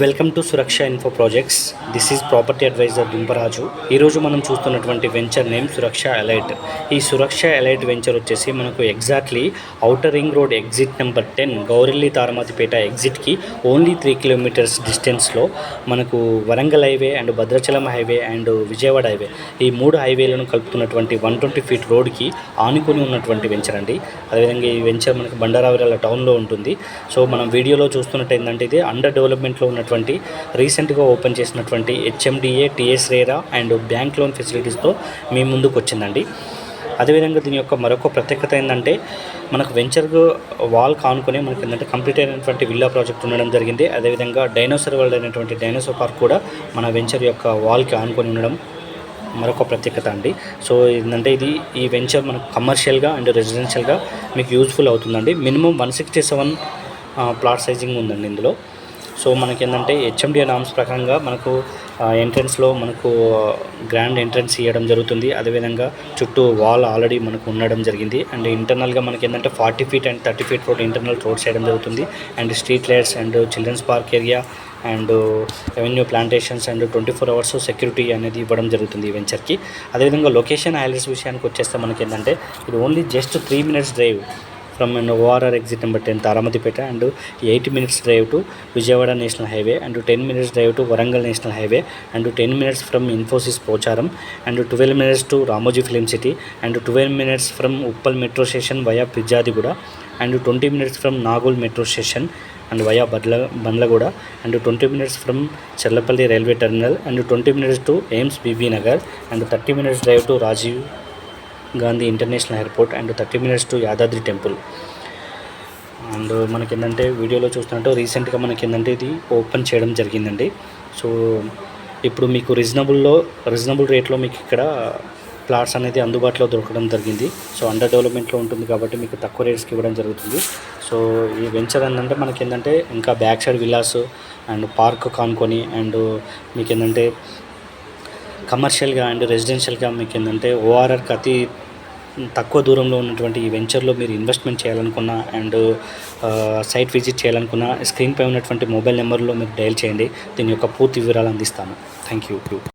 welcome to Suraksha info projects this is property advisor Dumparaju ఈరోజు మనం చూస్తున్నటువంటి venture name సురక్ష elite ఈ సురక్ష elite venture వచ్చేసి మనకు exactly outer ring road exit number ten Gowrelli Taramatipet ఎగ్జిట్కి only three kilometres డిస్టెన్స్లో మనకు Warangal highway and Bhadrachalam highway and Vijayawada highway ఈ మూడు హైవేలను కలుపుతున్నటువంటి వన్ ట్వంటీ ఫీట్ రోడ్కి ఆనుకొని ఉన్నటువంటి వెంచర్ అండి అదేవిధంగా ఈ వెంచర్ మనకు బండారావిరాల టౌన్లో ఉంటుంది సో మనం వీడియోలో చూస్తున్నట్టు ఏంటంటే ఇది అండర్ డెవలప్మెంట్లో ఉన్న చేసినటువంటి రీసెంట్గా ఓపెన్ చేసినటువంటి HMDA TS RERA and bank loan ఫెసిలిటీస్తో మీ ముందుకు వచ్చిందండి అదేవిధంగా దీని యొక్క మరొక ప్రత్యేకత ఏంటంటే మనకు వెంచర్ వాల్ కానుకునే మనకి ఏంటంటే కంప్లీట్ అయినటువంటి విల్లా ప్రాజెక్ట్ ఉండడం జరిగింది అదేవిధంగా డైనోసర్ వరల్డ్ అయినటువంటి డైనోసర్ పార్క్ కూడా మన వెంచర్ యొక్క వాల్కి ఆనుకొని ఉండడం మరొక ప్రత్యేకత అండి సో ఏంటంటే ఇది ఈ వెంచర్ మనకు కమర్షియల్గా అండ్ రెసిడెన్షియల్గా మీకు యూజ్ఫుల్ అవుతుందండి minimum one sixty seven plot sizing ఉందండి ఇందులో సో మనకి ఏంటంటే హెచ్ఎండిఏ నామ్స్ ప్రకారంగా మనకు ఎంట్రన్స్లో మనకు గ్రాండ్ ఎంట్రన్స్ ఇవ్వడం జరుగుతుంది అదేవిధంగా చుట్టూ వాల్ ఆల్రెడీ మనకు ఉండడం జరిగింది అండ్ ఇంటర్నల్గా మనకి ఏంటంటే forty feet and thirty feet road internal roads చేయడం జరుగుతుంది and street lights and children's park area and revenue plantations and twenty four hours security అనేది ఇవ్వడం జరుగుతుంది ఈ వెంచర్కి అదేవిధంగా లొకేషన్ హైలైట్స్ విషయానికి వచ్చేస్తే మనకి ఏంటంటే ఇది only just three minutes drive from Novara exit number 10 Taramadipeta, and 8 minutes drive to Vijayawada National Highway, and 10 minutes drive to Warangal National Highway, and 10 minutes from Infosys Pocharam, and 12 minutes to Ramoji Film City, and 12 minutes from Uppal Metro Station via Pijadigoda, and 20 minutes from Nagol Metro Station and via Bandlagoda, and 20 minutes from Cherlapalli Railway Terminal, and 20 minutes to Ames BB Nagar, and 30 minutes drive to Rajiv Gandhi international airport and thirty minutes to Yadadri temple and మనకి ఏంటంటే వీడియోలో చూస్తున్నట్టు రీసెంట్గా మనకి ఏంటంటే ఇది open చేయడం జరిగిందండి సో ఇప్పుడు మీకు రీజనబుల్లో రీజనబుల్ రేట్లో మీకు ఇక్కడ ప్లాట్స్ అనేది అందుబాటులో దొరకడం జరిగింది సో అండర్ డెవలప్మెంట్లో ఉంటుంది కాబట్టి మీకు తక్కువ రేట్స్కి ఇవ్వడం జరుగుతుంది సో ఈ వెంచర్ ఏంటంటే మనకి ఏంటంటే ఇంకా back side villas and park కానుకొని and మీకు ఏంటంటే కమర్షియల్గా అండ్ రెసిడెన్షియల్గా మీకు ఏంటంటే ఓఆర్ఆర్కి అతి తక్కువ దూరంలో ఉన్నటువంటి ఈ వెంచర్లో మీరు ఇన్వెస్ట్మెంట్ చేయాలనుకున్నా అండ్ సైట్ విజిట్ చేయాలనుకున్నా స్క్రీన్పై ఉన్నటువంటి మొబైల్ నెంబర్లో మీరు డయల్ చేయండి దీని యొక్క పూర్తి వివరాలు అందిస్తాను థ్యాంక్ యూ